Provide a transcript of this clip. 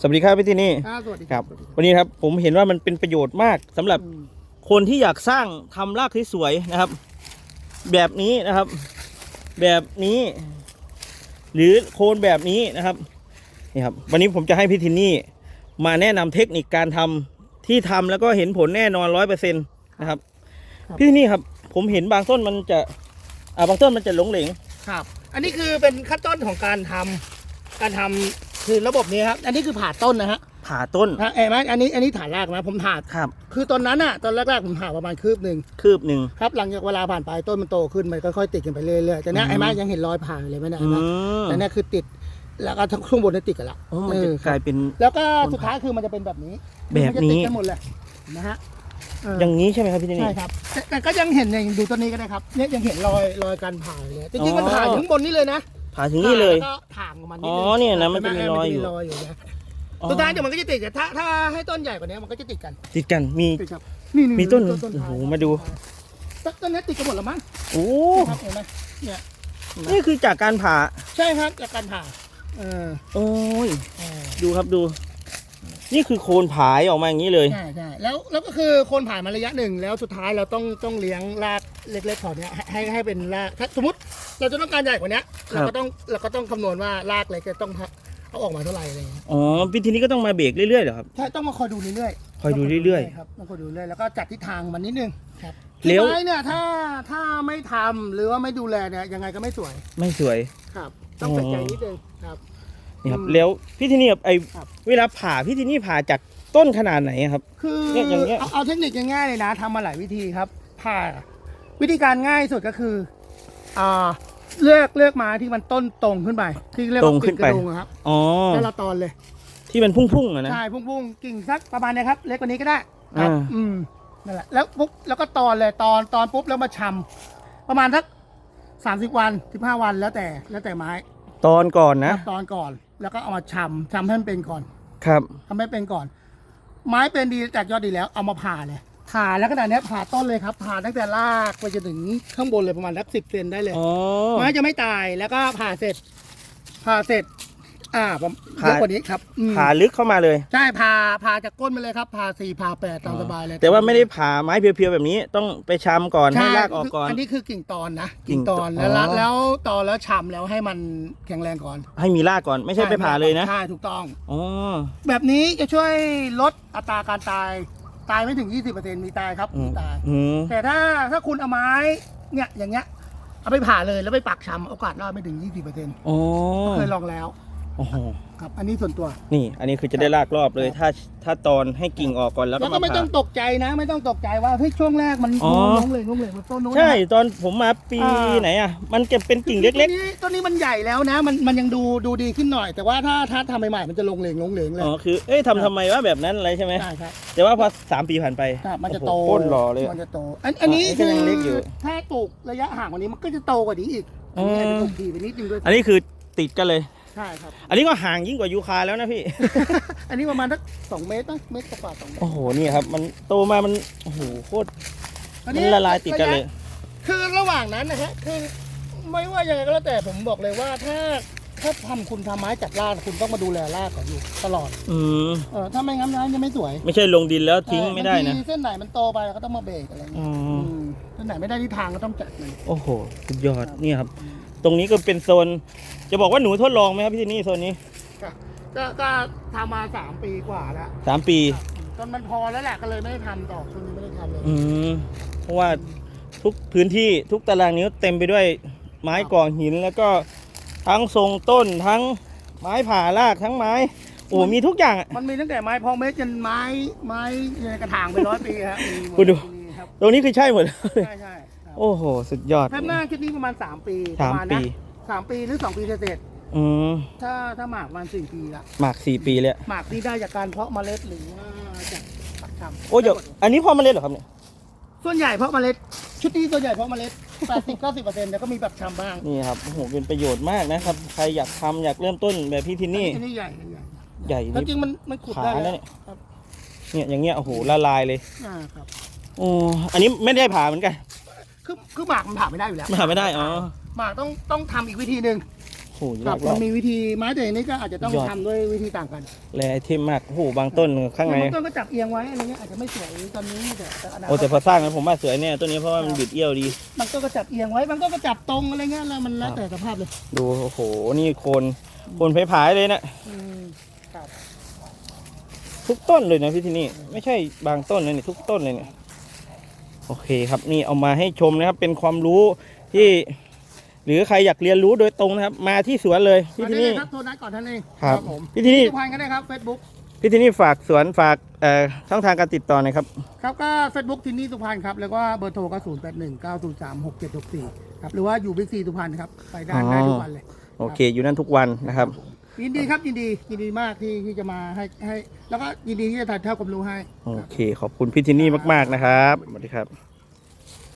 สวัสดีครับพี่ที่นี่อ่าสวัสดีครับสวัสดีวันนี้ครับผมเห็นว่ามันเป็นประโยชน์มากสำหรับอืมคนที่อยากสร้างทำรากที่สวยนะครับ แบบนี้นะครับ แบบนี้ หรือโคนแบบนี้นะครับนี่ครับ วันนี้ผมจะให้พี่ทินนี่มาแนะนำเทคนิคการทำที่ทำแล้วก็เห็นผลแน่นอนร้อยเปอร์เซ็นต์นะครับ พี่ทินนี่ครับ ผมเห็นบางต้นมันจะอ่าบางต้นมันจะหลงเหลงครับ อันนี้คือเป็นขั้นต้นของการทำการทำ คือระบบนี้ครับ อันนี้คือผ่าต้นนะฮะผ่าต้นนะเอ้ยไหมอันนี้อันนี้ฐานรากนะผมผ่าครับ คือตอนนั้นอะตอนแรกๆผมผ่าประมาณคืบหนึ่งคืบหนึ่งครับหลังจากเวลาผ่านไปต้นมันโตขึ้นมันค่อยๆติดกันไปเรื่อยๆแต่เนี้ยอืมไอ้ไม้ยังเห็นรอยผ่าเลยไหมเนะอืมแต่เนี้ยคือติดแล้วก็ทั้งข้างบนเนี่ยติดกันละโอ้มันจะเออกลายเป็น แล้วก็สุดท้ายคือมันจะเป็นแบบนี้แบบนี้มัจะติดกันหมดเลยนะฮะเอออย่างนี้ใช่ไหมครับพี่ทินนี่ใช่ครับแต่แต่ก็ยังเห็นอย่างดูตัวนี้ก็ได้ครับเนี่ยยังเห็นรอยรอยการผ่าเลยจริงๆมันอ๋อผ่าอยู่ข้างบนนี่เลยนะ ผ่าถึงนี่เลย แวก็ถ่างออกมานิดอ๋นึองเนี่ยนะมันจะมีรอยอยู่มันจะมีรอยอยู่นะสุดท้ายเดี๋ยวมันก็จะติดกันถ้าถ้าให้ต้นใหญ่กว่านี้มันก็จะติดกันติดกันมี ติดครับนี่มีต้นท้ยโอ้โหมาดู ต้นต้นนี้ติดกันหมดแล้วมั้งโอ้ครับเห็นไหมเนี่ยนี่คือจากการผ่าใช่ครับจากการผ่าเออโอ้ยเออ ดูครับดู นี่คือโคนผายออกมาอย่างนี้เลย ใช่ใช่แล้วแล้วก็คือคนผ่านมาระยะหนึ่งแล้วสุดท้ายเราต้องต้องเลี้ยงรากเล็กๆของเนี้ยให้ให้ให้เป็นรากถ้าสมมติเราจะต้องการใหญ่กว่านี้ครัเราบก็ต้องเราก็ต้องคำนวณว่ารากเล็กจะต้องเอาออกมาเท่าไหร่อะไรอย่างเงี้ยอ๋อพี่ทีนี้ก็ต้องมาเบรกเรื่อยๆเหรอครับ ใช่ต้องมาคอยดูเรื่อยๆคอยดูเรื่อยๆครับต้องคอยดูเรื่อยๆแล้วก็จัดทิศทางมันนิดนึงครับเลี้ยวที่ไม้เนี่ยถ้าถ้าไม่ทำหรือว่าไม่ดูแลเนี่ยยังไงก็ไม่สวยไม่สวย ครับ ต้องใส่ใจนิดนึงครับ นี่ครับอืมแล้วพี่ทีนี่แบบไอครับ เวลาผ่าพี่ทีนี่ผ่าจากต้นขนาดไหนอะครับ คือเนี่ยอย่างเงี้ย เอาเอาเทคนิคง่ายๆเลยนะทำมาหลายวิธีครับ ผ่าวิธีการง่ายสุดก็คืออ่าเลือกเลือกไม้ที่มันต้นตรงขึ้นไป ที่เรียกตรว่างขึ้กิ่นงกไป ระดุงอะครับอ๋อแล้วเราตอนเลยที่มันพุ่งๆอะนะ ใช่พุ่งๆกิ่งสักประมาณเนี้ยครับ เล็กกว่านี้ก็ได้ครับ อ่า อืมนั่นแหละแล้วปุ๊บแล้วก็ตอนเลยตอนตอนปุ๊บแล้วมาชำประมาณสักสามสิบวันสิบห้าวันแล้วแต่แล้วแต่ไม้ ตอนก่อนนะ ตอนก่อน แล้วก็เอามาชำชำให้มันเป็นก่อนครับทำให้เป็นก่อน ไม้เป็นดีจากยอดดีแล้ว เอามาผ่าเลยผ่าแล้วขนาดนี้ยผ่าต้นเลยครับผ่าตั้งแต่รากไปจนถึงข้างบนเลยประมาณสักสิบเซนได้เลยอ๋อไม้จะไม่ตายแล้วก็ผ่าเสร็จ ผ่าเสร็จ อ่าผมผ่า เยอะกว่านี้ครับอืมผ่าลึกเข้ามาเลย ใช่ผ่าผ่าจากก้นมาเลยครับผ่าสี่ผ่าแปดตามสบายเลยแต่ว่าไม่ได้ผ่าไม้เพียวๆแบบนี้ต้องไปชำก่อนให้ใช่รากออกก่อน อันนี้คือกิ่งตอนนะกิ่กิ่งงตตออนนแล้วอ๋อ แล้วตอนแล้วชำแล้วให้มันแข็งแรงก่อนให้มีรากก่อนไม่ใช่ไปผ่าเลยนะใช่ถูกต้อง อ๋อแบบนี้จะช่วยลดอัตราการตาย ตายไม่ถึง 20%มีตายครับอืมีมตาย อืมแต่ถ้าถ้าคุณเอาไม้เนี่ยอย่างเงี้ยเอาไปผ่าเลยแล้วไปปักชำโอกาสรอดไม่ถึง 20%อ๋อเคยลองแล้ว โอ้โหครับ อันนี้ส่วนตัว นี่ อันนี้คือจะได้ลากรอบเลย ถ้าถ้าตอนให้กิ่งออกก่อนแล้วแล้ก็วก็มาไม่ต้ผ่า องตกใจนะ ไม่ต้องตกใจว่าเฮ้ยช่วงแรกมันอ๋อล้มเลยล้มเลยมันต้นนู้นนะ ใช่ตอนผมมาปีไหนอะ มันเก็บเป็นกิ่งเล็กต้นนี้ต้นนี้มันใหญ่แล้วนะ มันมันยังดูดูดีขึ้นหน่อย แต่ว่าถ้าถ้าทำใหม่ๆมันจะลงเหลงลงเหลงๆเลอ๋ยอคือเอ้ยทำทำไมว่าแบบนั้นอะไรใช่ไหมใช่ครับแต่ว่าพอสามปีผ่านไปครับมันจะโอ้โตโหโคตรหล่อเลยอะมันจะโต อันอันนี้อะอันนี้ก็ยังเล็กอยู่ถ้าปลูกระยะห่างกว่านี้มันก็จะโตกว่านี้อีกอันนี้อาจจะปลูกทีไปนิดนึงด้วย อันนี้คือติดกันเลย ใช่ครับ อันนี้ก็ห่างยิ่งกว่ายูคาแล้วนะพี่ อันนี้ประมาณสักสองเมตรนะเมตรกว่าๆสองเมตรโอ้โหนี่ครับ มันโตมามันโอ้โหโคตรอัมันละลายติดกันเลย ระะคือระหว่างนั้นนะฮะคือไม่ว่ายังไงก็แล้วแต่ผมบอกเลยว่าถ้าถ้าทำคุณทำไม้จัดรากคุณต้องมาดูแลรากก่อนอยู่ตลอดอืมเออถ้าไม่งั้นนะจะไม่สวยไม่ใช่ลงดินแล้วทิ้งไม่ได้นะบางทีเส้นไหนมันโตไปเราก็ต้องมาเบรกอะไรอย่างอ๋เงี้ยออืมเส้นไหนไม่ได้ที่ทางก็ต้องจัดมัน โอ้โหสุดยอดนี่ครับ ตรงนี้ก็เป็นโซน จะบอกว่าหนูทดลองไหมครับพี่ที่นี่โซนนี้ก็ก็ทำมาสามปีกว่าแล้วสามปี จนมันพอแล้วแหละก็เลยไม่ได้ทำต่อช่วงนี้ไม่ได้ทำเลยอืมเพราะว่าทุกพื้นที่ทุกตารางนิ้วเต็มไปด้วยไม้ก่อหินแล้วก็ทั้งทรงต้นทั้งไม้ผ่ารากทั้งไม้ โอ้มีทุกอย่างอะ มันมีตั้งแต่ไม้พองเม็ดจนไม้ไม้ในกระถางไปร้อยปีฮะมีหมคุณดูมีครับตรงนี้คือใช่หมดเลยใช่ใช่ ครับโอ้โห สุดยอดแพมหน้าคลิปนี้ประมาณสามปีสามระณปี นะสามปีหรือสองปีเสร็จอืมๆถ้าถ้าหมากประมาณสี่ปีละหมากสี่ปีแล้วหมากนี่ได้จากการเพาะเมล็ดหรือว่าจากปักชำโอ้เดี๋ยวอันนี้พ่อเมาเล็ดเหรอครับเนี่ยส่วนใหญ่เพาะเมล็ด ชุดนี้ส่วนใหญ่เพาะเมล็ดแปดสิบเก้าสิบเปอร์เซ็นต์แล้วก็มีแบบชำบ้างนี่ครับโอ้โหเป็นประโยชน์มากนะครับ ใครอยากทำอยากเริ่มต้นแบบพี่ทินนี่ อันนี้ใหญ่อันนี้ใหญ่ใหญ่แล้วจนี่ริงมันมันขุดขาได้แล้วแล้วเนี่ย ครับเนี่ยอย่างเงี้ยโอ้โหละลายเลยอ่าครับ โอ้อันนี้ไม่ได้ผ่าเหมือนกัน คือคือหมากมันผ่าไม่ได้อยู่แล้วผ่าไม่ได้ อ๋อหมากต้องต้องทำอีกวิธีหนึ่งโอ้โหครรัอบบมันมีวิธีไม้แต่อันนี้ก็อาจจะต้องยอด ทำด้วยวิธีต่างกันแลไอเทมมาก โอ้โห บางต้นข้างใน บางต้นก็จับเอียงไว้อะไรเงี้ยอาจจะไม่สวยตอนนี้แต่แต่อนาคโอ้แต่พตอสร้างแล้วผมว่าสวยเนี่ยต้นนี้เพราะว่ามันบิดเอี้ยวดี บางต้นก็จับเอียงไว้บางต้นก็จับตรงอะไรเงี้ยแล้วมันแล้วแต่สภาพเลย ดู โอ้โห นี่โคนโคนผายๆเลยนะ อืมครับทุกต้นเลยนะพี่ที่นี่ ไม่ใช่บางต้นนะนี่ทุกต้นเลยเนี่ย โอเคครับนี่เอามาให้ชมนะครับ เป็นความรู้ที่ หรือใครอยากเรียนรู้โดยตรงนะครับ มาที่สวนเลยพี่มาที่ได้เลนี่ยครับโทรนัดก่อนท่านเองครับผมพี่ที่นี่สุพรรณก็ได้ครับเฟซบุ๊กพี่ที่นี่ฝากสวนฝากเอ่อช่องทางการติดต่อหน่อยครับ ครับก็เฟซบุ๊กทินนี่สุพรรณครับ แล้วก็เบอร์โทรก็ศูนย์แปดหนึ่งเก้าศูนย์สามหกเจ็ดหกสี่ครับ หรือว่าอยู่บิ๊กซีสุพรรณครับ ไปได้อ๋อได้ทุกวันเลย โอเค อยู่นั่นทุกวันนะครับ ยินดีครับยินดียินดีมากที่ที่จะมาให้ให้ แล้วก็ยินดีที่จะถ่ายทอดความรู้ให้ โอเค ขอบคุณพี่ที่นี่มาก ๆ นะครับสวัสดีครับ